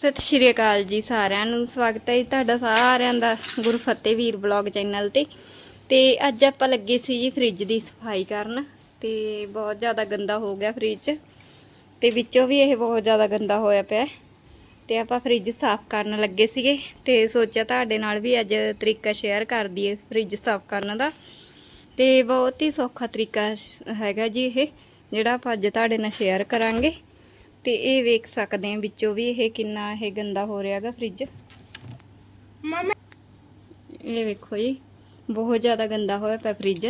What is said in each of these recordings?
ਸਤਿ ਸ਼੍ਰੀ ਅਕਾਲ ਜੀ ਸਾਰਿਆਂ ਨੂੰ, ਸਵਾਗਤ ਹੈ ਜੀ ਤੁਹਾਡਾ ਸਾਰਿਆਂ ਦਾ ਗੁਰਫਤਿਹ ਵੀਰ ਬਲੌਗ ਚੈਨਲ ਤੇ। ਤੇ ਅੱਜ ਆਪਾਂ ਲੱਗੇ ਸੀ ਜੀ ਫ੍ਰਿਜ ਦੀ ਸਫ਼ਾਈ ਕਰਨ ਤੇ ਬਹੁਤ ਜ਼ਿਆਦਾ ਗੰਦਾ ਹੋ ਗਿਆ ਫ੍ਰਿਜ। ਤੇ ਵਿੱਚੋਂ ਵੀ ਇਹ ਬਹੁਤ ਜ਼ਿਆਦਾ ਗੰਦਾ ਹੋਇਆ ਪਿਆ। ਹੈ। ਤੇ ਆਪਾਂ ਫ੍ਰਿਜ ਸਾਫ਼ ਕਰਨ ਲੱਗੇ ਸੀਗੇ ਤੇ ਸੋਚਿਆ ਤੁਹਾਡੇ ਨਾਲ ਵੀ ਅੱਜ ਤਰੀਕਾ ਸ਼ੇਅਰ ਕਰ ਦਈਏ ਫ੍ਰਿਜ ਸਾਫ਼ ਕਰਨ ਦਾ। ਤੇ ਬਹੁਤ ਹੀ ਸੌਖਾ ਤਰੀਕਾ ਹੈਗਾ ਜੀ ਇਹ, ਜਿਹੜਾ ਆਪਾਂ ਅੱਜ ਤੁਹਾਡੇ ਨਾਲ ਸ਼ੇਅਰ ਕਰਾਂਗੇ। ਤੇ ਇਹ ਵੇਖ ਸਕਦੇ ਆ ਵਿੱਚੋਂ ਵੀ ਇਹ ਕਿੰਨਾ ਇਹ ਗੰਦਾ ਹੋ ਰਿਹਾਗਾ ਫ੍ਰਿਜ ਇਹ ਵੇਖੋ ਜੀ ਬਹੁਤ ਜ਼ਿਆਦਾ ਗੰਦਾ ਹੋਇਆ ਪਿਆ ਫ੍ਰਿਜ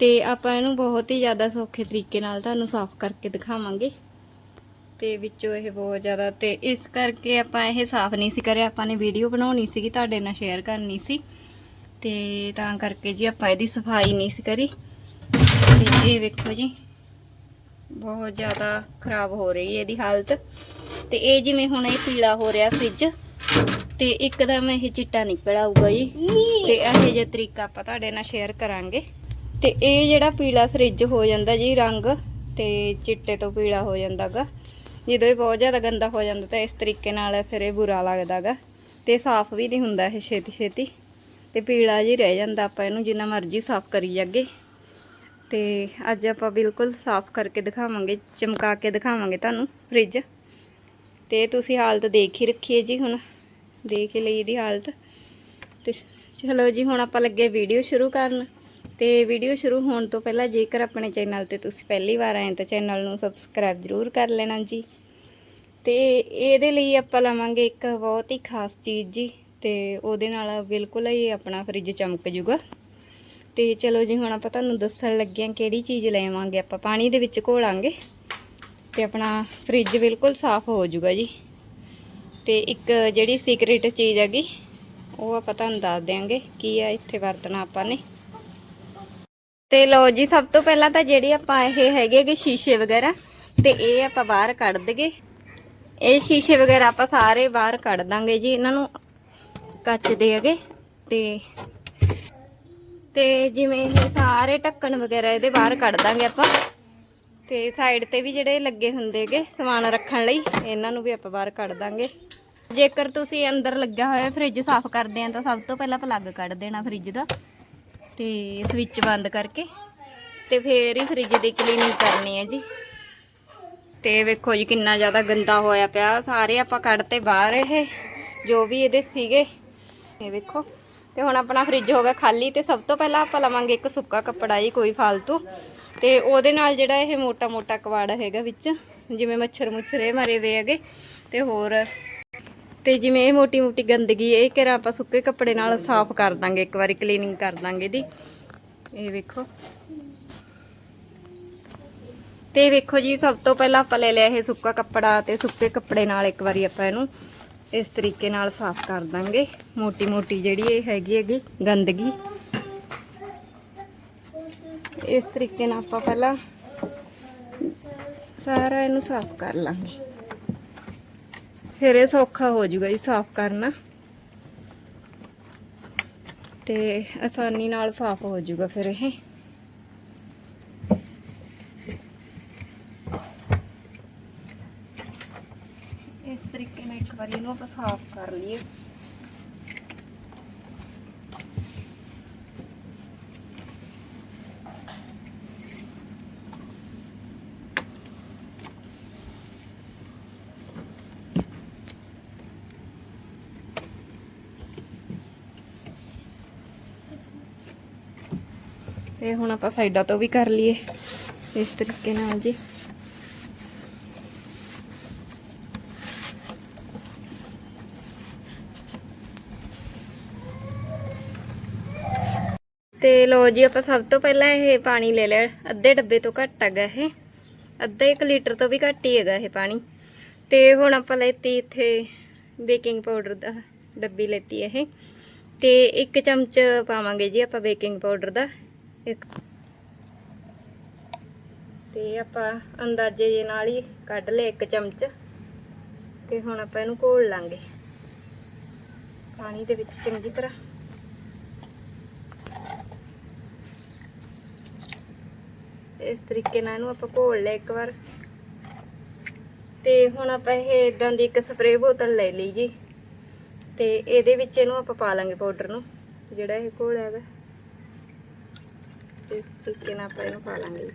ਤੇ ਆਪਾਂ ਇਹਨੂੰ ਬਹੁਤ ਹੀ ਜ਼ਿਆਦਾ ਸੌਖੇ ਤਰੀਕੇ ਨਾਲ ਤੁਹਾਨੂੰ ਸਾਫ਼ ਕਰਕੇ ਦਿਖਾਵਾਂਗੇ। ਤੇ ਵਿੱਚੋਂ ਇਹ ਬਹੁਤ ਜ਼ਿਆਦਾ ਤੇ ਇਸ ਕਰਕੇ ਆਪਾਂ ਇਹ ਸਾਫ਼ ਨਹੀਂ ਸੀ ਕਰਿਆ ਆਪਾਂ ਨੇ ਵੀਡੀਓ ਬਣਾਉਣੀ ਸੀਗੀ ਤੁਹਾਡੇ ਨਾਲ ਸ਼ੇਅਰ ਕਰਨੀ ਸੀ। ਤੇ ਤਾਂ ਕਰਕੇ ਜੀ ਆਪਾਂ ਇਹਦੀ ਸਫ਼ਾਈ ਨਹੀਂ ਸੀ ਕਰੀ। ਤੇ ਇਹ ਵੇਖੋ ਜੀ ਬਹੁਤ ਜ਼ਿਆਦਾ ਖਰਾਬ ਹੋ ਰਹੀ ਹੈ ਇਹਦੀ ਹਾਲਤ। ਤੇ ਇਹ ਜਿਵੇਂ ਹੁਣ ਇਹ ਪੀਲਾ ਹੋ ਰਿਹਾ ਫ੍ਰਿਜ ਤੇ ਇੱਕਦਮ ਇਹ ਚਿੱਟਾ ਨਿਕਲ ਆਊਗਾ ਜੀ। ਤੇ ਇਹੋ ਜਿਹਾ ਤਰੀਕਾ ਆਪਾਂ ਤੁਹਾਡੇ ਨਾਲ ਸ਼ੇਅਰ ਕਰਾਂਗੇ। ਤੇ ਇਹ ਜਿਹੜਾ ਪੀਲਾ ਫ੍ਰਿਜ ਹੋ ਜਾਂਦਾ ਜੀ ਰੰਗ, ਤੇ ਚਿੱਟੇ ਤੋਂ ਪੀਲਾ ਹੋ ਜਾਂਦਾਗਾ। ਜਦੋਂ ਇਹ ਬਹੁਤ ਜ਼ਿਆਦਾ ਗੰਦਾ ਹੋ ਜਾਂਦਾ ਤਾਂ ਇਸ ਤਰੀਕੇ ਨਾਲ ਫਿਰ ਇਹ ਬੁਰਾ ਲੱਗਦਾਗਾ। ਤੇ ਸਾਫ਼ ਵੀ ਨਹੀਂ ਹੁੰਦਾ ਇਹ ਛੇਤੀ ਛੇਤੀ ਤੇ ਪੀਲਾ ਜੀ ਰਹਿ ਜਾਂਦਾ ਆਪਾਂ ਇਹਨੂੰ ਜਿੰਨਾ ਮਰਜ਼ੀ ਸਾਫ਼ ਕਰੀ ਜਾਗੇ। ਤੇ ਅੱਜ ਆਪਾਂ ਬਿਲਕੁਲ ਸਾਫ਼ ਕਰਕੇ ਦਿਖਾਵਾਂਗੇ, ਚਮਕਾ ਕੇ ਦਿਖਾਵਾਂਗੇ ਤੁਹਾਨੂੰ ਫ੍ਰਿਜ ਤੇ ਤੁਸੀਂ ਹਾਲਤ ਦੇਖ ਹੀ ਰੱਖੀਏ ਜੀ ਹੁਣ, ਦੇਖ ਹੀ ਲਈ ਇਹਦੀ ਹਾਲਤ। ਤੇ ਚਲੋ ਜੀ, ਹੁਣ ਆਪਾਂ ਲੱਗੇ ਵੀਡੀਓ ਸ਼ੁਰੂ ਕਰਨ। ਤੇ ਵੀਡੀਓ ਸ਼ੁਰੂ ਹੋਣ ਤੋਂ ਪਹਿਲਾਂ ਜੇਕਰ ਆਪਣੇ ਚੈਨਲ ਤੇ ਤੁਸੀਂ ਪਹਿਲੀ ਵਾਰ ਆਏ ਤਾਂ ਚੈਨਲ ਨੂੰ ਸਬਸਕ੍ਰਾਈਬ ਜ਼ਰੂਰ ਕਰ ਲੈਣਾ ਜੀ। ਤੇ ਇਹਦੇ ਲਈ ਆਪਾਂ ਲਵਾਂਗੇ ਇੱਕ ਬਹੁਤ ਹੀ ਖਾਸ ਚੀਜ਼ ਜੀ, ਤੇ ਉਹਦੇ ਨਾਲ ਬਿਲਕੁਲ ਹੀ ਆਪਣਾ ਫ੍ਰਿਜ ਚਮਕ ਜੂਗਾ। ਤੇ ਚਲੋ ਜੀ, ਹੁਣ ਆਪਾਂ ਤੁਹਾਨੂੰ ਦੱਸਣ ਲੱਗੇ ਹਾਂ ਕਿਹੜੀ ਚੀਜ਼ ਲੈਵਾਂਗੇ। ਆਪਾਂ ਪਾਣੀ ਦੇ ਵਿੱਚ ਘੋਲਾਂਗੇ ਤੇ ਆਪਣਾ ਫ੍ਰਿਜ ਬਿਲਕੁਲ ਸਾਫ਼ ਹੋ ਜਾਊਗਾ ਜੀ। ਤੇ ਇੱਕ ਜਿਹੜੀ ਸੀਕ੍ਰੀਟ ਚੀਜ਼ ਹੈਗੀ, ਉਹ ਆਪਾਂ ਤੁਹਾਨੂੰ ਦੱਸ ਦਿਆਂਗੇ ਕੀ ਆ ਇੱਥੇ ਵਰਤਣਾ ਆਪਾਂ ਨੇ। ਤੇ ਲਓ ਜੀ, ਸਭ ਤੋਂ ਪਹਿਲਾਂ ਤਾਂ ਜਿਹੜੇ ਆਪਾਂ ਇਹ ਹੈਗੇ ਕਿ ਸ਼ੀਸ਼ੇ ਵਗੈਰਾ, ਤੇ ਇਹ ਆਪਾਂ ਬਾਹਰ ਕੱਢ ਦਗੇ ਇਹ ਸ਼ੀਸ਼ੇ ਵਗੈਰਾ ਆਪਾਂ ਸਾਰੇ ਬਾਹਰ ਕੱਢ ਦਾਂਗੇ ਜੀ, ਇਹਨਾਂ ਨੂੰ ਕੱਚ ਦੇ ਹੈਗੇ। ਤੇ ਤੇ ਜਿਵੇਂ ਇਹ ਸਾਰੇ ਢੱਕਣ ਵਗੈਰਾ ਇਹਦੇ ਬਾਹਰ ਕੱਢ ਦਾਂਗੇ ਆਪਾਂ। ਤੇ ਸਾਈਡ ਤੇ ਵੀ ਜਿਹੜੇ ਲੱਗੇ ਹੁੰਦੇਗੇ ਸਮਾਨ ਰੱਖਣ ਲਈ, ਇਹਨਾਂ ਨੂੰ ਵੀ ਆਪਾਂ ਬਾਹਰ ਕੱਢ ਦਾਂਗੇ। ਜੇਕਰ ਤੁਸੀਂ ਅੰਦਰ ਲੱਗਾ ਹੋਇਆ ਫ੍ਰਿਜ ਸਾਫ਼ ਕਰਦੇ ਆ ਤਾਂ ਸਭ ਤੋਂ ਪਹਿਲਾਂ ਪਲੱਗ ਕੱਢ ਦੇਣਾ ਫ੍ਰਿਜ ਦਾ। ਤੇ ਸਵਿਚ ਬੰਦ ਕਰਕੇ ਤੇ ਫੇਰ ਹੀ ਫ੍ਰਿਜ ਦੀ ਕਲੀਨਿੰਗ ਕਰਨੀ ਹੈ ਜੀ। ਤੇ ਵੇਖੋ ਜੀ ਕਿੰਨਾ ਜ਼ਿਆਦਾ ਗੰਦਾ ਹੋਇਆ ਪਿਆ। ਸਾਰੇ ਆਪਾਂ ਕੱਢਤੇ ਬਾਹਰ ਇਹ, ਜੋ ਵੀ ਇਹਦੇ ਸੀਗੇ। ਇਹ ਵੇਖੋ। ਤੇ ਹੁਣ ਆਪਣਾ ਫ੍ਰਿਜ ਹੋ ਗਿਆ ਖਾਲੀ ਤੇ ਸਭ ਤੋਂ ਪਹਿਲਾਂ ਆਪਾਂ ਲਵਾਂਗੇ ਇੱਕ ਸੁੱਕਾ ਕੱਪੜਾ ਜੀ, ਕੋਈ ਫਾਲਤੂ। ਤੇ ਉਹਦੇ ਨਾਲ ਜਿਹੜਾ ਇਹ ਮੋਟਾ ਮੋਟਾ ਕਵਾੜ ਹੈਗਾ ਵਿੱਚ, ਜਿਵੇਂ ਮੱਛਰ ਮੁੱਛਰੇ ਮਰੇ ਵੇ ਹੈਗੇ, ਤੇ ਹੋਰ ਤੇ ਜਿਵੇਂ ਇਹ ਮੋਟੀ ਮੋਟੀ ਗੰਦਗੀ ਇਹ ਕਿਹੜਾ ਆਪਾਂ ਸੁੱਕੇ ਕੱਪੜੇ ਨਾਲ ਸਾਫ਼ ਕਰ ਦਾਂਗੇ, ਇੱਕ ਵਾਰੀ ਕਲੀਨਿੰਗ ਕਰ ਦਾਂਗੇ ਦੀ ਇਹ ਵੇਖੋ। ਤੇ ਵੇਖੋ ਜੀ, ਸਭ ਤੋਂ ਪਹਿਲਾਂ ਆਪਾਂ ਲੈ ਲਿਆ ਇਹ ਸੁੱਕਾ ਕੱਪੜਾ ਤੇ ਸੁੱਕੇ ਕੱਪੜੇ ਨਾਲ ਇੱਕ ਵਾਰੀ ਆਪਾਂ ਇਹਨੂੰ ਇਸ ਤਰੀਕੇ ਨਾਲ ਸਾਫ਼ ਕਰ ਦਾਂਗੇ। ਮੋਟੀ ਮੋਟੀ ਜਿਹੜੀ ਇਹ ਹੈਗੀ ਹੈਗੀ ਗੰਦਗੀ। ਇਸ ਤਰੀਕੇ ਨਾਲ ਆਪਾਂ ਪਹਿਲਾਂ ਸਾਰਾ ਇਹਨੂੰ ਸਾਫ਼ ਕਰ ਲਾਂਗੇ। ਫਿਰ ਇਹ ਸੌਖਾ ਹੋ ਜਾਊਗਾ ਜੀ ਸਾਫ਼ ਕਰਨਾ। ਤੇ ਆਸਾਨੀ ਨਾਲ ਸਾਫ਼ ਹੋ ਜਾਊਗਾ ਫਿਰ ਇਹ ਇਸ ਤਰੀਕੇ ਨਾਲ ਇੱਕ ਵਾਰੀ ਇਹਨੂੰ ਆਪਾਂ ਸਾਫ਼ ਕਰ ਲਈਏ। ਤੇ ਹੁਣ ਆਪਾਂ ਸਾਈਡਾਂ ਤੋਂ ਵੀ ਕਰ ਲਈਏ, ਇਸ ਤਰੀਕੇ ਨਾਲ ਜੀ ਤੇ ਲੋ ਜੀ, ਆਪਾਂ ਸਭ ਤੋਂ ਪਹਿਲਾਂ ਇਹ ਪਾਣੀ ਲੈ ਲਿਆ। ਅੱਧੇ ਡੱਬੇ ਤੋਂ ਘੱਟ ਹੈਗਾ ਇਹ। ਅੱਧਾ ਇੱਕ ਲੀਟਰ ਤੋਂ ਵੀ ਘੱਟ ਹੀ ਹੈਗਾ ਇਹ ਪਾਣੀ। ਤੇ ਹੁਣ ਆਪਾਂ ਲੈਤੀ ਇੱਥੇ ਬੇਕਿੰਗ ਪਾਊਡਰ ਦਾ, ਡੱਬੀ ਲੈਤੀ ਇਹ। ਤੇ ਇੱਕ ਚਮਚ ਪਾਵਾਂਗੇ ਜੀ ਆਪਾਂ ਬੇਕਿੰਗ ਪਾਊਡਰ ਦਾ। ਇੱਕ। ਤੇ ਆਪਾਂ ਅੰਦਾਜ਼ੇ ਦੇ ਨਾਲ ਹੀ ਕੱਢ ਲਿਆ ਇੱਕ ਚਮਚ। ਤੇ ਹੁਣ ਆਪਾਂ ਇਹਨੂੰ ਘੋਲ ਲਾਂਗੇ। ਪਾਣੀ ਦੇ ਵਿੱਚ ਚੰਗੀ ਤਰ੍ਹਾਂ। ਇਸ ਤਰੀਕੇ ਨਾਲ ਇਹਨੂੰ ਆਪਾਂ ਘੋਲ ਲਿਆ ਇੱਕ ਵਾਰ। ਤੇ ਹੁਣ ਆਪਾਂ ਇਹ ਇਦਾਂ ਦੀ ਇੱਕ ਸਪਰੇਅ ਬੋਤਲ ਲੈ ਲਈ ਜੀ। ਤੇ ਇਹਦੇ ਵਿੱਚ ਇਹਨੂੰ ਆਪਾਂ ਪਾ ਲਾਂਗੇ ਪਾਊਡਰ ਨੂੰ, ਜਿਹੜਾ ਇਹ ਘੋਲਿਆ ਹੈਗਾ। ਇਸ ਤਰੀਕੇ ਨਾਲ ਆਪਾਂ ਇਹਨੂੰ ਪਾ ਲਾਂਗੇ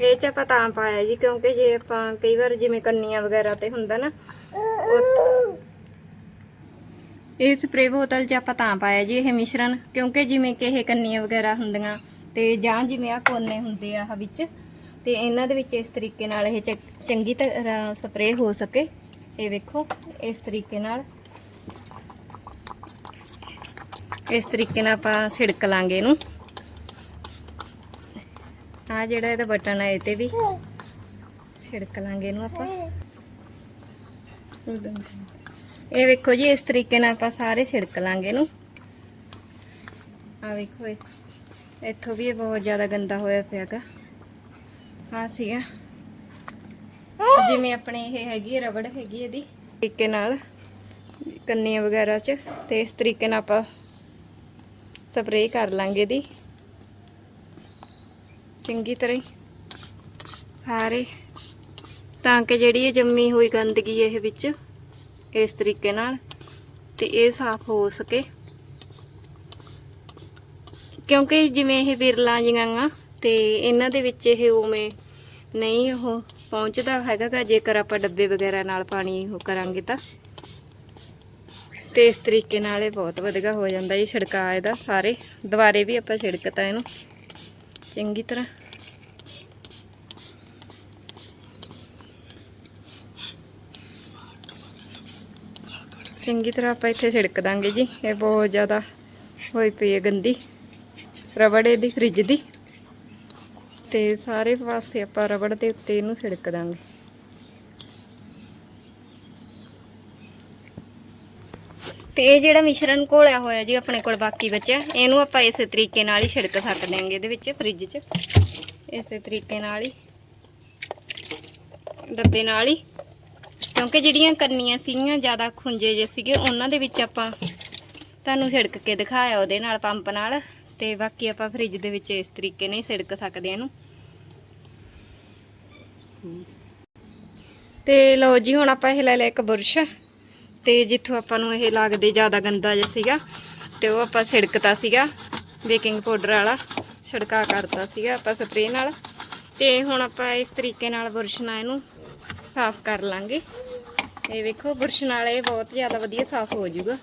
ਇਹ ਚ ਆਪਾਂ ਤਾਂ ਪਾਇਆ ਜੀ, ਕਿਉਂਕਿ ਜੇ ਆਪਾਂ ਕਈ ਵਾਰ ਜਿਵੇਂ ਕੰਨੀਆਂ ਵਗੈਰਾ ਤੇ ਹੁੰਦਾ ਨਾ, ਉਹ ਇਹ ਸਪਰੇਅ ਬੋਤਲ 'ਚ ਆਪਾਂ ਤਾਂ ਪਾਇਆ ਜੀ ਇਹ ਮਿਸ਼ਰਣ, ਕਿਉਂਕਿ ਜਿਵੇਂ ਕਿ ਇਹ ਕੰਨੀਆਂ ਵਗੈਰਾ ਹੁੰਦੀਆਂ, ਤੇ ਜਾਂ ਜਿਵੇਂ ਆ ਕੋਨੇ ਹੁੰਦੇ ਆ ਆਹ ਵਿੱਚ, ਤੇ ਇਹਨਾਂ ਦੇ ਵਿੱਚ ਇਸ ਤਰੀਕੇ ਨਾਲ ਇਹ ਚੰਗੀ ਤਰ੍ਹਾਂ ਸਪਰੇਅ ਹੋ ਸਕੇ। ਇਹ ਵੇਖੋ, ਇਸ ਤਰੀਕੇ ਨਾਲ। ਇਸ ਤਰੀਕੇ ਨਾਲ ਆਪਾਂ ਛਿੜਕ ਲਾਂਗੇ ਇਹਨੂੰ। ਆ ਜਿਹੜਾ ਇਹਦਾ ਬਟਨ ਹੈ ਇਹ ਤੇ ਵੀ ਛਿੜਕ ਲਾਂਗੇ ਇਹਨੂੰ ਆਪਾਂ। ਇਹ ਵੇਖੋ ਜੀ, ਇਸ ਤਰੀਕੇ ਨਾਲ ਆਪਾਂ ਸਾਰੇ ਛਿੜਕ ਲਾਂਗੇ ਇਹਨੂੰ। ਆ ਵੇਖੋ ਇਹ। ਇੱਥੋਂ ਵੀ ਇਹ ਬਹੁਤ ਜ਼ਿਆਦਾ ਗੰਦਾ ਹੋਇਆ ਪਿਆਗਾ ਆ। ਸੀਗਾ ਜਿਵੇਂ ਆਪਣੇ ਇਹ ਹੈਗੀ ਰਬੜ ਹੈਗੀ ਇਹਦੀ। ਤਰੀਕੇ ਨਾਲ ਕੰਨੀਆਂ ਵਗੈਰਾ 'ਚ। ਤੇ ਇਸ ਤਰੀਕੇ ਨਾਲ ਆਪਾਂ ਸਪਰੇਅ ਕਰ ਲਾਂਗੇ ਇਹਦੀ। ਚੰਗੀ ਤਰ੍ਹਾਂ ਸਾਰੇ ਤਾਂ ਕਿ ਜਿਹੜੀ ਇਹ ਜੰਮੀ ਹੋਈ ਗੰਦਗੀ ਇਹ ਵਿੱਚ ਇਸ ਤਰੀਕੇ ਨਾਲ ਤੇ ਇਹ ਸਾਫ਼ ਹੋ ਸਕੇ। ਕਿਉਂਕਿ ਜਿਵੇਂ ਇਹ ਵਿਰਲਾਂ ਜੀਆਂ ਆਂ ਤੇ ਇਹਨਾਂ ਦੇ ਵਿੱਚ ਇਹ ਉਵੇਂ ਨਹੀਂ ਉਹ ਪਹੁੰਚਦਾ ਹੈਗਾ ਜੇਕਰ ਆਪਾਂ ਡੱਬੇ ਵਗੈਰਾ ਨਾਲ ਪਾਣੀ ਉਹ ਕਰਾਂਗੇ ਤਾਂ। ਤੇ ਇਸ ਤਰੀਕੇ ਨਾਲ ਇਹ ਬਹੁਤ ਵਧੀਆ ਹੋ ਜਾਂਦਾ ਜੀ ਛਿੜਕਾ ਇਹਦਾ ਸਾਰੇ। ਦੁਬਾਰੇ ਵੀ ਆਪਾਂ ਛਿੜਕਤਾ ਇਹਨੂੰ। ਚੰਗੀ ਤਰ੍ਹਾਂ। ਚੰਗੀ ਤਰ੍ਹਾਂ ਆਪਾਂ ਇੱਥੇ ਛਿੜਕ ਦਾਂਗੇ ਜੀ। ਇਹ ਬਹੁਤ ਜ਼ਿਆਦਾ ਹੋਈ ਪਈ ਹੈ ਗੰਦੀ। ਰਬੜ ਇਹਦੀ, ਫ੍ਰਿਜ ਦੀ। ਤੇ ਸਾਰੇ ਪਾਸੇ ਆਪਾਂ ਰਬੜ ਦੇ ਉੱਤੇ ਇਹਨੂੰ ਛਿੜਕ ਦਾਂਗੇ। ਤੇ ਇਹ ਜਿਹੜਾ ਮਿਸ਼ਰਣ ਘੋਲਿਆ ਹੋਇਆ ਜੀ ਆਪਣੇ ਕੋਲ ਬਾਕੀ ਬਚਿਆ, ਇਹਨੂੰ ਆਪਾਂ ਇਸੇ ਤਰੀਕੇ ਨਾਲ ਹੀ ਛਿੜਕ ਸਕਦੇ ਹਾਂਗੇ ਇਹਦੇ ਵਿੱਚ, ਫ੍ਰਿਜ 'ਚ। ਇਸੇ ਤਰੀਕੇ ਨਾਲ ਹੀ, ਡੱਬੇ ਨਾਲ ਹੀ। ਕਿਉਂਕਿ ਜਿਹੜੀਆਂ ਕੰਨੀਆਂ ਸੀਗੀਆਂ, ਜ਼ਿਆਦਾ ਖੁੰਝੇ ਜੇ ਸੀਗੇ, ਉਹਨਾਂ ਦੇ ਵਿੱਚ ਆਪਾਂ ਤੁਹਾਨੂੰ ਛਿੜਕ ਕੇ ਦਿਖਾਇਆ ਉਹਦੇ ਨਾਲ, ਪੰਪ ਨਾਲ। ਤੇ ਬਾਕੀ ਆਪਾਂ ਫ੍ਰਿਜ ਦੇ ਵਿੱਚ ਇਸ ਤਰੀਕੇ ਨਾਲ ਹੀ ਛਿੜਕ ਸਕਦੇ ਹਾਂ ਇਹਨੂੰ। ਤੇ ਲਓ ਜੀ, ਹੁਣ ਆਪਾਂ ਇਹ ਲੈ ਲਿਆ ਇੱਕ ਬੁਰਸ਼। ਤੇ ਜਿੱਥੋਂ ਆਪਾਂ ਨੂੰ ਇਹ ਲੱਗਦੇ ਜ਼ਿਆਦਾ ਗੰਦਾ ਜਿਹਾ ਸੀਗਾ, ਤੇ ਉਹ ਆਪਾਂ ਛਿੜਕਤਾ ਸੀਗਾ, ਬੇਕਿੰਗ ਪਾਊਡਰ ਵਾਲਾ, ਛਿੜਕਾ ਕਰਤਾ ਸੀਗਾ ਆਪਾਂ ਸਪਰੇਅ ਨਾਲ। ਤੇ ਹੁਣ ਆਪਾਂ ਇਸ ਤਰੀਕੇ ਨਾਲ ਬੁਰਸ਼ ਨਾਲ ਇਹਨੂੰ ਸਾਫ਼ ਕਰ ਲਾਂਗੇ। ਇਹ ਵੇਖੋ, ਬੁਰਸ਼ ਨਾਲ ਇਹ ਬਹੁਤ ਜ਼ਿਆਦਾ ਵਧੀਆ ਸਾਫ਼ ਹੋ ਜਾਊਗਾ।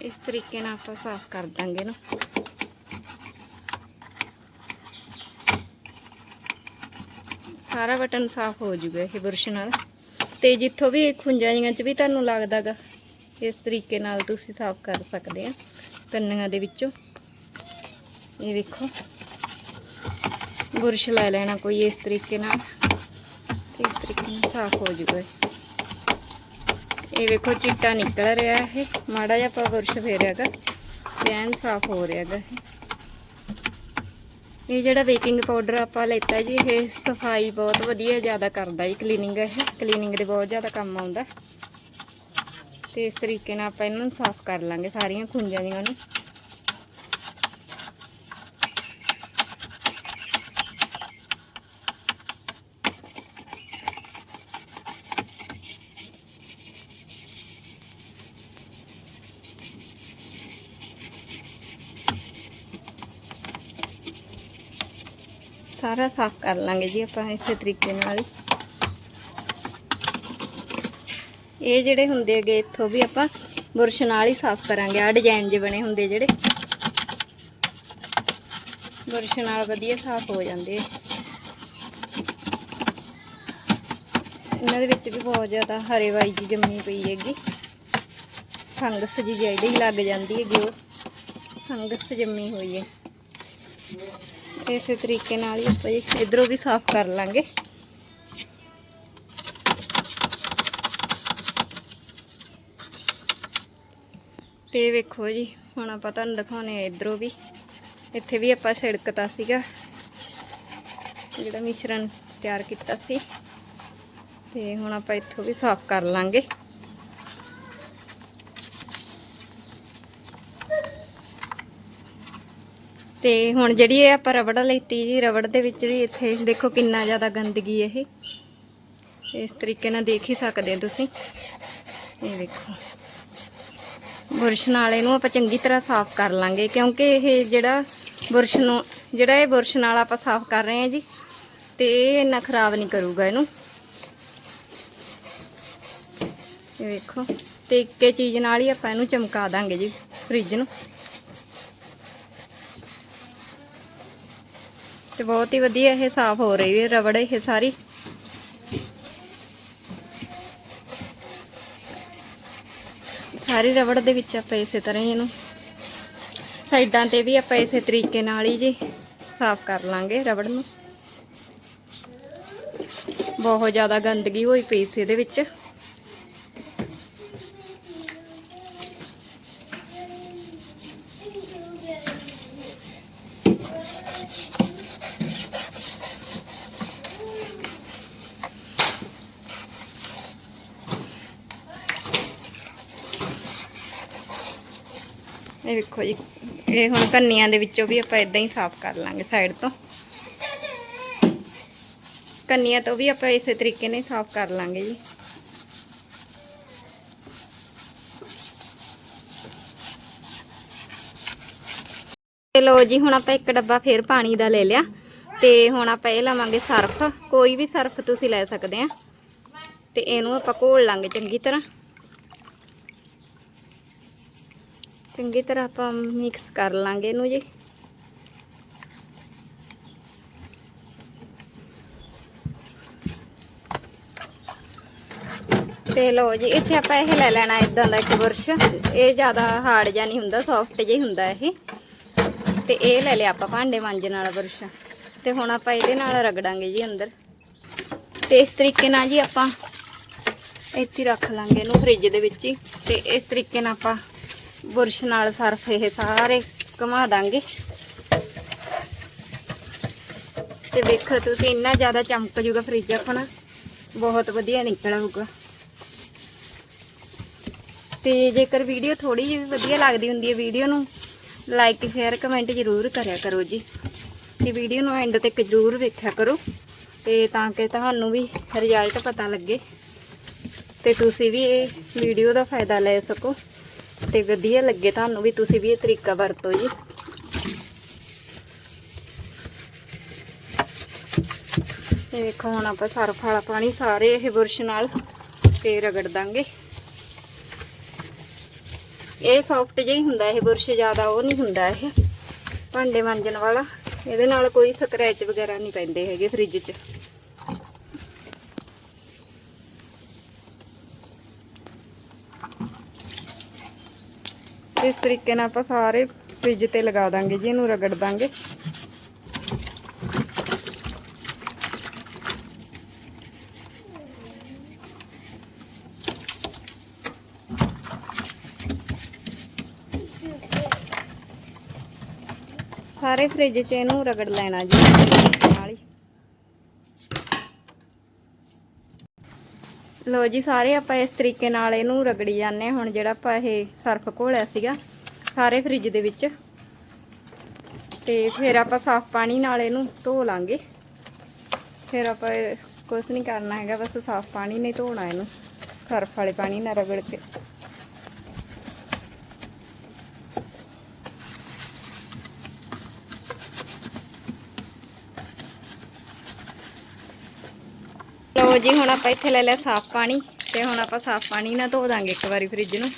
ਇਸ ਤਰੀਕੇ ਨਾਲ ਆਪਾਂ ਸਾਫ਼ ਕਰ ਦਾਂਗੇ ਨਾ। ਸਾਰਾ ਬਟਨ ਸਾਫ਼ ਹੋ ਜਾਊਗਾ ਇਹ ਬੁਰਸ਼ ਨਾਲ। ਤੇ ਜਿੱਥੋਂ ਵੀ ਖੁੰਝਾਂ ਜੀਆਂ ਚ ਵੀ ਤੁਹਾਨੂੰ ਲੱਗਦਾਗਾ, ਇਸ ਤਰੀਕੇ ਨਾਲ ਤੁਸੀਂ ਸਾਫ਼ ਕਰ ਸਕਦੇ ਆ ਕੰਨੀਆਂ ਦੇ ਵਿੱਚੋਂ। ਇਹ ਵੇਖੋ। ਬੁਰਸ਼ ਲੈ ਲੈਣਾ ਕੋਈ ਇਸ ਤਰੀਕੇ ਨਾਲ। ਇਸ ਤਰੀਕੇ ਨਾਲ ਸਾਫ਼ ਹੋ ਜਾਊਗਾ। ਇਹ। ਵੇਖੋ, ਚਿੱਟਾ ਨਿਕਲ ਰਿਹਾ ਇਹ। ਮਾੜਾ ਜਿਹਾ ਆਪਾਂ ਬੁਰਸ਼ ਫੇਰਿਆਗਾ। ਤੇ ਐਨ ਸਾਫ਼ ਹੋ ਰਿਹਾਗਾ ਇਹ। ਇਹ ਜਿਹੜਾ ਬੇਕਿੰਗ ਪਾਊਡਰ ਆਪਾਂ ਲੈਤਾ ਜੀ, ਇਹ ਸਫ਼ਾਈ ਬਹੁਤ ਵਧੀਆ, ਜ਼ਿਆਦਾ ਕਰਦਾ ਜੀ ਕਲੀਨਿੰਗ ਇਹ। ਕਲੀਨਿੰਗ ਦੇ ਬਹੁਤ ਜ਼ਿਆਦਾ ਕੰਮ ਆਉਂਦਾ। ਤੇ ਇਸ ਤਰੀਕੇ ਨਾਲ ਆਪਾਂ ਇਹਨਾਂ ਨੂੰ ਸਾਫ਼ ਕਰ ਲਾਂਗੇ, ਸਾਰੀਆਂ ਖੁੰਝਾਂ ਦੀਆਂ ਨੂੰ। ਸਾਰਾ ਸਾਫ਼ ਕਰ ਲਾਂਗੇ ਜੀ ਆਪਾਂ ਇਸੇ ਤਰੀਕੇ ਨਾਲ। ਇਹ ਜਿਹੜੇ ਹੁੰਦੇ ਹੈਗੇ, ਇੱਥੋਂ ਵੀ ਆਪਾਂ ਬੁਰਸ਼ ਨਾਲ ਹੀ ਸਾਫ਼ ਕਰਾਂਗੇ। ਆ ਡਿਜ਼ਾਈਨ ਜੇ ਬਣੇ ਹੁੰਦੇ ਜਿਹੜੇ। ਬੁਰਸ਼ ਨਾਲ ਵਧੀਆ ਸਾਫ਼ ਹੋ ਜਾਂਦੇ। ਆ। ਇਹਨਾਂ ਦੇ ਵਿੱਚ ਵੀ ਬਹੁਤ ਜ਼ਿਆਦਾ ਹਰੇ ਵਾਈ ਜੀ ਜੰਮੀ ਪਈ ਹੈਗੀ। ਫੰਗਸ ਜੀ ਜਿਹੜੀ ਲੱਗ ਜਾਂਦੀ ਹੈਗੀ ਉਹ। ਫੰਗਸ ਜੰਮੀ ਹੋਈ ਹੈ। ਇਸੇ ਤਰੀਕੇ ਨਾਲ ਹੀ ਆਪਾਂ ਜੀ ਇਧਰੋਂ ਵੀ ਸਾਫ਼ ਕਰ ਲਾਂਗੇ। ਤੇ ਵੇਖੋ ਜੀ, ਹੁਣ ਆਪਾਂ ਤੁਹਾਨੂੰ ਦਿਖਾਉਣੇ ਆ ਇਧਰੋਂ ਵੀ। ਇੱਥੇ ਵੀ ਆਪਾਂ ਛਿੜਕਤਾ ਸੀਗਾ। ਜਿਹੜਾ ਮਿਸ਼ਰਣ ਤਿਆਰ ਕੀਤਾ ਸੀ। ਤੇ ਹੁਣ ਆਪਾਂ ਇੱਥੋਂ ਵੀ ਸਾਫ਼ ਕਰ ਲਾਂਗੇ। ਤੇ ਹੁਣ ਜਿਹੜੀ ਇਹ ਆਪਾਂ ਰਬੜ ਲੈਤੀ ਜੀ ਰਬੜ ਦੇ ਵਿੱਚ ਵੀ ਇੱਥੇ ਦੇਖੋ ਕਿੰਨਾ ਜ਼ਿਆਦਾ ਗੰਦਗੀ ਇਹ। ਇਸ ਤਰੀਕੇ ਨਾਲ ਦੇਖ ਹੀ ਸਕਦੇ ਹੋ ਤੁਸੀਂ। ਇਹ ਵੇਖੋ। ਬੁਰਸ਼ ਨਾਲ ਇਹਨੂੰ ਆਪਾਂ ਚੰਗੀ ਤਰ੍ਹਾਂ ਸਾਫ਼ ਕਰ ਲਾਂਗੇ ਕਿਉਂਕਿ ਇਹ ਜਿਹੜਾ ਬੁਰਸ਼ ਨੂੰ, ਜਿਹੜਾ ਇਹ ਬੁਰਸ਼ ਨਾਲ ਆਪਾਂ ਸਾਫ਼ ਕਰ ਰਹੇ ਹਾਂ ਜੀ, ਤੇ ਇਹ ਇੰਨਾ ਖਰਾਬ ਨਹੀਂ ਕਰੂਗਾ ਇਹਨੂੰ। ਇਹ ਵੇਖੋ। ਤੇ ਇੱਕੇ ਚੀਜ਼ ਨਾਲ ਹੀ ਆਪਾਂ ਇਹਨੂੰ ਚਮਕਾ ਦਾਂਗੇ ਜੀ, ਫ੍ਰਿਜ ਨੂੰ। ਤੇ ਬਹੁਤ ਹੀ ਵਧੀਆ ਇਹ ਸਾਫ਼ ਹੋ ਰਹੀ ਹੈ, ਰਬੜ ਇਹ ਸਾਰੀ। ਸਾਰੀ ਰਬੜ ਦੇ ਵਿੱਚ ਆਪਾਂ ਇਸੇ ਤਰ੍ਹਾਂ ਹੀ ਇਹਨੂੰ ਸਾਈਡਾਂ ਤੇ ਵੀ ਆਪਾਂ ਇਸੇ ਤਰੀਕੇ ਨਾਲ ਹੀ ਜੀ ਸਾਫ਼ ਕਰ ਲਾਂਗੇ ਰਬੜ ਨੂੰ। ਬਹੁਤ ਜ਼ਿਆਦਾ ਗੰਦਗੀ ਹੋਈ ਪਈ ਸੀ ਇਹਦੇ ਵਿੱਚ। ਇਹ ਜੀ, ਇਹ ਹੁਣ ਕੰਨੀਆਂ ਦੇ ਵਿੱਚੋਂ ਵੀ ਆਪਾਂ ਇਦਾਂ ਹੀ ਸਾਫ਼ ਕਰ ਲਾਂਗੇ ਸਾਈਡ ਤੋਂ। ਕੰਨੀਆਂ ਤੋਂ ਵੀ ਆਪਾਂ ਇਸੇ ਤਰੀਕੇ ਨਾਲ ਸਾਫ਼ ਕਰ ਲਾਂਗੇ ਜੀ। ਤੇ ਲੋ ਜੀ, ਹੁਣ ਆਪਾਂ ਇੱਕ ਡੱਬਾ ਫੇਰ ਪਾਣੀ ਦਾ ਲੈ ਲਿਆ। ਤੇ ਹੁਣ ਆਪਾਂ ਇਹ ਲਵਾਂਗੇ ਸਰਫ। ਕੋਈ ਵੀ ਸਰਫ ਤੁਸੀਂ ਲੈ ਸਕਦੇ ਆ। ਤੇ ਇਹਨੂੰ ਆਪਾਂ ਘੋਲ ਲਾਂਗੇ ਚੰਗੀ ਤਰ੍ਹਾਂ। ਚੰਗੀ ਤਰ੍ਹਾਂ ਆਪਾਂ ਮਿਕਸ ਕਰ ਲਾਂਗੇ ਇਹਨੂੰ ਜੀ। ਤੇ ਲੋ ਜੀ, ਇੱਥੇ ਆਪਾਂ ਇਹ ਲੈ ਲੈਣਾ ਇਦਾਂ ਦਾ ਇੱਕ ਬੁਰਸ਼। ਇਹ ਜ਼ਿਆਦਾ ਹਾਰਡ ਜਾਂ ਨਹੀਂ ਹੁੰਦਾ ਸੌਫਟ ਜਿਹਾ ਹੁੰਦਾ ਇਹ। ਤੇ ਇਹ ਲੈ ਲਿਆ ਆਪਾਂ ਭਾਂਡੇ ਮਾਂਜਣ ਵਾਲਾ ਬੁਰਸ਼। ਤੇ ਹੁਣ ਆਪਾਂ ਇਹਦੇ ਨਾਲ ਰਗੜਾਂਗੇ ਜੀ ਅੰਦਰ। ਤੇ ਇਸ ਤਰੀਕੇ ਨਾਲ ਜੀ ਆਪਾਂ ਇੱਥੇ ਰੱਖ ਲਾਂਗੇ ਇਹਨੂੰ ਫ੍ਰਿਜ ਦੇ ਵਿੱਚ ਹੀ। ਤੇ ਇਸ ਤਰੀਕੇ ਨਾਲ ਆਪਾਂ ਬੁਰਸ਼ ਨਾਲ ਸਰਫ ਇਹ ਸਾਰੇ ਘੁਮਾ ਦਾਂਗੇ। ਤੇ ਵੇਖੋ ਤੁਸੀਂ ਇੰਨਾ ਜ਼ਿਆਦਾ ਚਮਕ ਜੂਗਾ ਫ੍ਰਿਜ ਆਪਣਾ। ਬਹੁਤ ਵਧੀਆ ਨਿਕਲ ਆਊਗਾ। ਤੇ ਜੇਕਰ ਵੀਡੀਓ ਥੋੜੀ ਜਿਹੀ ਵਧੀਆ ਲੱਗਦੀ ਹੁੰਦੀ ਹੈ ਵੀਡੀਓ ਨੂੰ ਲਾਈਕ ਸ਼ੇਅਰ ਕਮੈਂਟ ਜ਼ਰੂਰ ਕਰਿਆ ਕਰੋ ਜੀ। ਤੇ ਵੀਡੀਓ ਨੂੰ ਐਂਡ ਤੱਕ ਜ਼ਰੂਰ ਵੇਖਿਆ ਕਰੋ। ਤੇ ਤਾਂ ਕਿ ਤੁਹਾਨੂੰ ਵੀ ਰਿਜ਼ਲਟ ਪਤਾ ਲੱਗੇ। ਤੇ ਤੁਸੀਂ ਵੀ ਇਹ ਵੀਡੀਓ ਦਾ ਫਾਇਦਾ ਲੈ ਸਕੋ। ਤੇ ਵਧੀਆ ਲੱਗੇ ਤੁਹਾਨੂੰ ਵੀ, ਤੁਸੀਂ ਵੀ ਇਹ ਤਰੀਕਾ ਵਰਤੋ ਜੀ। ਇਹ ਵੇਖੋ, ਹੁਣ ਆਪਾਂ ਸਰਫ ਵਾਲਾ ਪਾਣੀ, ਸਾਰੇ ਇਹ ਬੁਰਸ਼ ਨਾਲ ਤੇ ਰਗੜ ਦਾਂਗੇ। ਇਹ ਸੌਫਟ ਜਿਹਾ ਹੀ ਹੁੰਦਾ, ਇਹ ਬੁਰਸ਼ ਜ਼ਿਆਦਾ ਉਹ ਨਹੀਂ ਹੁੰਦਾ ਇਹ। ਭਾਂਡੇ ਮਾਂਜਣ ਵਾਲਾ, ਇਹਦੇ ਨਾਲ ਕੋਈ ਸਕ੍ਰੈਚ ਵਗੈਰਾ ਨਹੀਂ ਪੈਂਦੇ ਹੈਗੇ ਫ੍ਰਿਜ 'ਚ। ਇਸ ਤਰੀਕੇ ਨਾਲ ਆਪਾਂ ਸਾਰੇ ਫ੍ਰਿਜ ਤੇ ਲਗਾ ਦਾਂਗੇ ਜੀ, ਇਹਨੂੰ ਰਗੜ ਦਾਂਗੇ। ਸਾਰੇ ਫ੍ਰਿਜ 'ਚ ਇਹਨੂੰ ਰਗੜ ਲੈਣਾ ਜੀ ਨਾਲ ਹੀ ਲੋ ਜੀ, ਸਾਰੇ ਆਪਾਂ ਇਸ ਤਰੀਕੇ ਨਾਲ ਇਹਨੂੰ ਰਗੜੀ ਜਾਂਦੇ ਹਾਂ। ਹੁਣ ਜਿਹੜਾ ਆਪਾਂ ਇਹ ਸਰਫ ਘੋਲਿਆ ਸੀਗਾ, ਸਾਰੇ ਫ੍ਰਿਜ ਦੇ ਵਿੱਚ। ਤੇ ਫਿਰ ਆਪਾਂ ਸਾਫ਼ ਪਾਣੀ ਨਾਲ ਇਹਨੂੰ ਧੋ ਲਾਂਗੇ। ਫਿਰ ਆਪਾਂ ਕੁਝ ਨਹੀਂ ਕਰਨਾ ਹੈਗਾ, ਬਸ ਸਾਫ਼ ਪਾਣੀ ਨਾਲ ਧੋਣਾ ਇਹਨੂੰ। ਸਰਫ ਵਾਲੇ ਪਾਣੀ ਨਾਲ ਰਗੜ ਕੇ। ਲੋ ਜੀ, ਹੁਣ ਆਪਾਂ ਇੱਥੇ ਲੈ ਲਿਆ ਸਾਫ਼ ਪਾਣੀ ਤੇ ਹੁਣ ਆਪਾਂ ਸਾਫ਼ ਪਾਣੀ ਨਾਲ ਧੋ ਦਾਂਗੇ ਇੱਕ ਵਾਰੀ ਫ੍ਰਿਜ ਨੂੰ।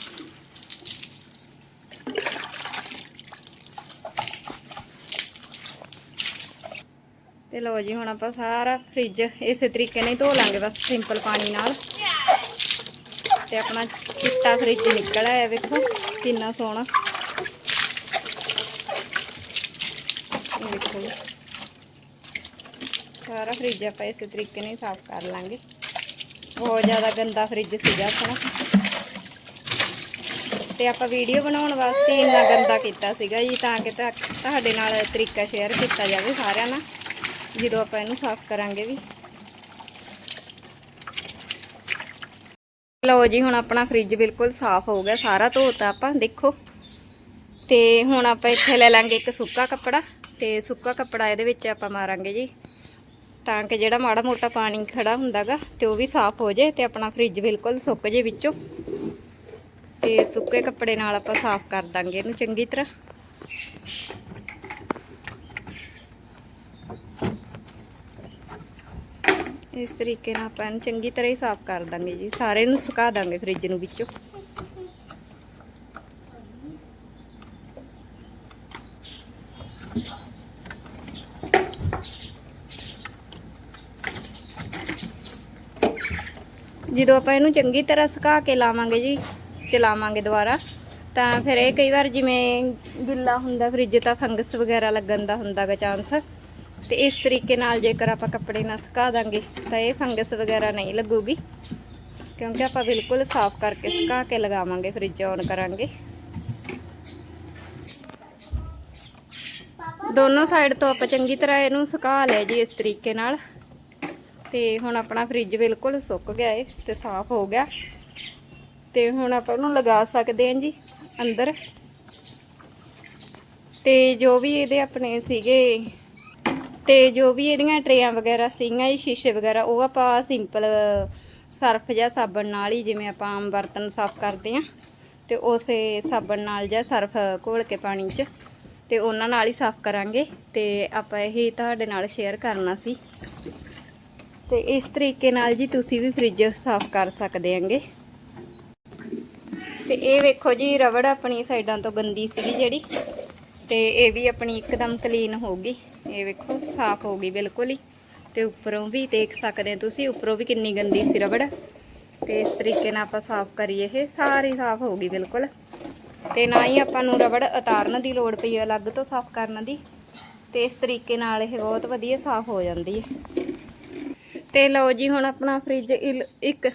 ਤੇ ਲੋ ਜੀ, ਹੁਣ ਆਪਾਂ ਸਾਰਾ ਫ੍ਰਿਜ ਇਸੇ ਤਰੀਕੇ ਨਾਲ ਧੋ ਲਾਂਗੇ, ਬਸ ਸਿੰਪਲ ਪਾਣੀ ਨਾਲ। ਤੇ ਆਪਣਾ ਚਿੱਟਾ ਫ੍ਰਿਜ ਨਿਕਲ ਆਇਆ ਵੇਖੋ, ਕਿੰਨਾ ਸੋਹਣਾ। ਵੇਖੋ ਸਾਰਾ ਫ੍ਰਿਜ ਆਪਾਂ ਇਸੇ ਤਰੀਕੇ ਨਾਲ ਸਾਫ਼ ਕਰ ਲਾਂਗੇ। ਬਹੁਤ ਜ਼ਿਆਦਾ ਗੰਦਾ ਫ੍ਰਿਜ ਸੀਗਾ ਆਪਣਾ। ਤੇ ਆਪਾਂ ਵੀਡੀਓ ਬਣਾਉਣ ਵਾਸਤੇ ਇੰਨਾ ਗੰਦਾ ਕੀਤਾ ਸੀਗਾ ਜੀ, ਤਾਂ ਕਿ ਤੁਹਾਡੇ ਨਾਲ ਤਰੀਕਾ ਸ਼ੇਅਰ ਕੀਤਾ ਜਾਵੇ ਸਾਰਿਆਂ ਨਾਲ, ਜਦੋਂ ਆਪਾਂ ਇਹਨੂੰ ਸਾਫ਼ ਕਰਾਂਗੇ ਵੀ। ਲਓ ਜੀ, ਹੁਣ ਆਪਣਾ ਫ੍ਰਿਜ ਬਿਲਕੁਲ ਸਾਫ਼ ਹੋ ਗਿਆ, ਸਾਰਾ ਧੋਤਾ ਆਪਾਂ, ਦੇਖੋ। ਤੇ ਹੁਣ ਆਪਾਂ ਇੱਥੇ ਲੈ ਲਾਂਗੇ ਇੱਕ ਸੁੱਕਾ ਕੱਪੜਾ, ਤੇ ਸੁੱਕਾ ਕੱਪੜਾ ਇਹਦੇ ਵਿੱਚ ਆਪਾਂ ਮਾਰਾਂਗੇ ਜੀ। ਤਾਂ ਕਿ ਜਿਹੜਾ ਮਾੜਾ ਮੋਟਾ ਪਾਣੀ ਖੜਾ ਹੁੰਦਾਗਾ ਤੇ ਉਹ ਵੀ ਸਾਫ਼ ਹੋ ਜਾਏ ਤੇ ਆਪਣਾ ਫ੍ਰਿਜ ਬਿਲਕੁਲ ਸੁੱਕ ਜੇ ਵਿੱਚੋਂ। ਤੇ ਸੁੱਕੇ ਕੱਪੜੇ ਨਾਲ ਆਪਾਂ ਸਾਫ਼ ਕਰ ਦਾਂਗੇ ਇਹਨੂੰ ਚੰਗੀ ਤਰ੍ਹਾਂ। ਇਸ ਤਰੀਕੇ ਨਾਲ ਆਪਾਂ ਇਹਨੂੰ ਚੰਗੀ ਤਰ੍ਹਾਂ ਹੀ ਸਾਫ਼ ਕਰ ਦਾਂਗੇ ਜੀ। ਸਾਰੇ ਨੂੰ ਸੁਕਾ ਦਾਂਗੇ ਫ੍ਰਿਜ ਨੂੰ ਵਿੱਚੋਂ। ਜਦੋਂ ਆਪਾਂ ਇਹਨੂੰ ਚੰਗੀ ਤਰ੍ਹਾਂ ਸੁਕਾ ਕੇ ਲਾਵਾਂਗੇ ਜੀ, ਚਲਾਵਾਂਗੇ ਦੁਬਾਰਾ, ਤਾਂ ਫਿਰ ਇਹ ਕਈ ਵਾਰ ਜਿਵੇਂ ਗਿੱਲਾ ਹੁੰਦਾ, ਫ੍ਰਿਜ ਤਾਂ ਫੰਗਸ ਵਗੈਰਾ ਲੱਗਣ ਦਾ ਹੁੰਦਾਗਾ ਚਾਂਸ ਤੇ ਇਸ ਤਰੀਕੇ ਨਾਲ ਜੇਕਰ ਆਪਾਂ ਕੱਪੜੇ ਨਾਲ ਸੁਕਾ ਦਾਂਗੇ, ਤਾਂ ਇਹ ਫੰਗਸ ਵਗੈਰਾ ਨਹੀਂ ਲੱਗੂਗੀ, ਕਿਉਂਕਿ ਆਪਾਂ ਬਿਲਕੁਲ ਸਾਫ਼ ਕਰਕੇ ਸੁਕਾ ਕੇ ਲਗਾਵਾਂਗੇ, ਫ੍ਰਿਜ ਔਨ ਕਰਾਂਗੇ। ਦੋਨੋਂ ਸਾਈਡ ਤੋਂ ਆਪਾਂ ਚੰਗੀ ਤਰ੍ਹਾਂ ਇਹਨੂੰ ਸੁਕਾ ਲਿਆ ਜੀ ਇਸ ਤਰੀਕੇ ਨਾਲ। ਤੇ ਹੁਣ ਆਪਣਾ ਫ੍ਰਿਜ ਬਿਲਕੁਲ ਸੁੱਕ ਗਿਆ ਏ ਤੇ ਸਾਫ਼ ਹੋ ਗਿਆ। ਤੇ ਹੁਣ ਆਪਾਂ ਉਹਨੂੰ ਲਗਾ ਸਕਦੇ ਹਾਂ ਜੀ ਅੰਦਰ। ਤੇ ਜੋ ਵੀ ਇਹਦੇ ਆਪਣੇ ਸੀਗੇ, ਤੇ ਜੋ ਵੀ ਇਹਦੀਆਂ ਟਰੇਆਂ ਵਗੈਰਾ ਸੀਗੀਆਂ ਜੀ ਸ਼ੀਸ਼ੇ ਵਗੈਰਾ, ਉਹ ਆਪਾਂ ਸਿੰਪਲ ਸਰਫ ਜਾਂ ਸਾਬਣ ਨਾਲ ਹੀ ਜਿਵੇਂ ਆਪਾਂ ਆਮ ਬਰਤਨ ਸਾਫ਼ ਕਰਦੇ ਆ ਤੇ ਉਸੇ ਸਾਬਣ ਨਾਲ ਜਾਂ ਸਰਫ ਘੋਲ ਕੇ ਪਾਣੀ 'ਚ ਤੇ ਉਹਨਾਂ ਨਾਲ ਹੀ ਸਾਫ਼ ਕਰਾਂਗੇ ਤੇ ਆਪਾਂ ਇਹ ਤੁਹਾਡੇ ਨਾਲ ਸ਼ੇਅਰ ਕਰਨਾ ਸੀ। ਤੇ ਇਸ ਤਰੀਕੇ ਨਾਲ ਜੀ ਤੁਸੀਂ ਵੀ ਫ੍ਰਿਜ ਸਾਫ਼ ਕਰ ਸਕਦੇ ਆਂਗੇ ਤੇ ਇਹ ਵੇਖੋ ਜੀ, ਰਬੜ ਆਪਣੀ ਸਾਈਡਾਂ ਤੋਂ ਗੰਦੀ ਸੀਗੀ ਜਿਹੜੀ। ਤੇ ਇਹ ਵੀ ਆਪਣੀ ਇੱਕਦਮ ਕਲੀਨ ਹੋ ਗਈ। ਇਹ ਵੇਖੋ, ਸਾਫ਼ ਹੋ ਗਈ ਬਿਲਕੁਲ ਹੀ। ਤੇ ਉੱਪਰੋਂ ਵੀ ਦੇਖ ਸਕਦੇ ਹੋ ਤੁਸੀਂ, ਉੱਪਰੋਂ ਵੀ ਕਿੰਨੀ ਗੰਦੀ ਸੀ ਰਬੜ। ਤੇ ਇਸ ਤਰੀਕੇ ਨਾਲ ਆਪਾਂ ਸਾਫ਼ ਕਰੀਏ ਇਹ, ਸਾਰੀ ਸਾਫ਼ ਹੋ ਗਈ ਬਿਲਕੁਲ। ਤੇ ਨਾ ਹੀ ਆਪਾਂ ਨੂੰ ਰਬੜ ਉਤਾਰਨ ਦੀ ਲੋੜ ਪਈ ਅਲੱਗ ਤੋਂ ਸਾਫ਼ ਕਰਨ ਦੀ। ਤੇ ਇਸ ਤਰੀਕੇ ਨਾਲ ਇਹ ਬਹੁਤ ਵਧੀਆ ਸਾਫ਼ ਹੋ ਜਾਂਦੀ ਹੈ। ਤੇ ਲਓ ਜੀ ਹੁਣ ਆਪਣਾ ਫ੍ਰਿਜ ਇਲ- ਇੱਕ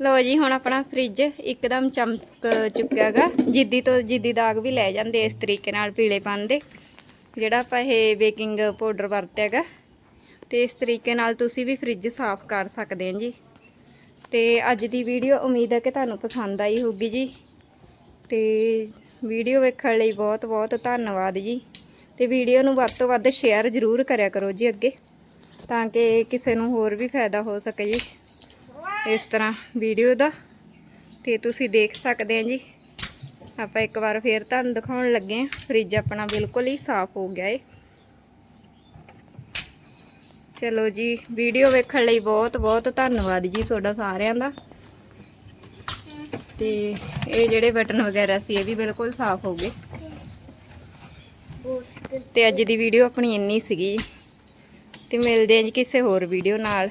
ਲਓ ਜੀ ਹੁਣ ਆਪਣਾ ਫ੍ਰਿਜ ਇੱਕਦਮ ਚਮਕ ਚੁੱਕਿਆਗਾ। ਜਿੱਦੀ ਤੋਂ ਜਿੱਦੀ ਦਾਗ ਵੀ ਲੈ ਜਾਂਦੇ ਇਸ ਤਰੀਕੇ ਨਾਲ ਪੀਲੇਪਨ ਦੇ। ਜਿਹੜਾ ਆਪਾਂ ਇਹ ਬੇਕਿੰਗ ਪਾਊਡਰ ਵਰਤਿਆਗਾ। ਤੇ ਇਸ ਤਰੀਕੇ ਨਾਲ ਤੁਸੀਂ ਵੀ ਫ੍ਰਿਜ ਸਾਫ਼ ਕਰ ਸਕਦੇ ਹੋ ਜੀ। ਤੇ ਅੱਜ ਦੀ ਵੀਡੀਓ ਉਮੀਦ ਹੈ ਕਿ ਤੁਹਾਨੂੰ ਪਸੰਦ ਆਈ ਹੋਊਗੀ ਜੀ। ਤੇ ਵੀਡੀਓ ਵੇਖਣ ਲਈ ਬਹੁਤ ਬਹੁਤ ਧੰਨਵਾਦ ਜੀ। ਤੇ ਵੀਡੀਓ ਨੂੰ ਵੱਧ ਤੋਂ ਵੱਧ ਸ਼ੇਅਰ ਜ਼ਰੂਰ ਕਰਿਆ ਕਰੋ ਜੀ ਅੱਗੇ। ਤਾਂ ਕਿ ਕਿਸੇ ਨੂੰ ਹੋਰ ਵੀ ਫਾਇਦਾ ਹੋ ਸਕੇ ਜੀ। ਇਸ ਤਰ੍ਹਾਂ ਵੀਡੀਓ ਦਾ। ਤੇ ਤੁਸੀਂ ਦੇਖ ਸਕਦੇ ਆ ਜੀ। ਆਪਾਂ ਇੱਕ ਵਾਰ ਫੇਰ ਤੁਹਾਨੂੰ ਦਿਖਾਉਣ ਲੱਗੇ ਆ। ਫ੍ਰਿਜ ਆਪਣਾ ਬਿਲਕੁਲ ਹੀ ਸਾਫ਼ ਹੋ ਗਿਆ ਏ। ਚਲੋ ਜੀ ਵੀਡੀਓ ਵੇਖਣ ਲਈ ਬਹੁਤ ਬਹੁਤ ਧੰਨਵਾਦ ਜੀ ਤੁਹਾਡਾ ਸਾਰਿਆਂ ਦਾ। ਤੇ ਇਹ ਜਿਹੜੇ ਬਟਨ ਵਗੈਰਾ ਸੀ, ਇਹ ਵੀ ਬਿਲਕੁਲ ਸਾਫ਼ ਹੋ ਗਏ। ਤੇ ਅੱਜ ਦੀ ਵੀਡੀਓ ਆਪਣੀ ਇੰਨੀ ਸੀਗੀ। ਤੇ ਮਿਲਦੇ ਹਾਂ ਜੀ ਕਿਸੇ ਹੋਰ ਵੀਡੀਓ ਨਾਲ।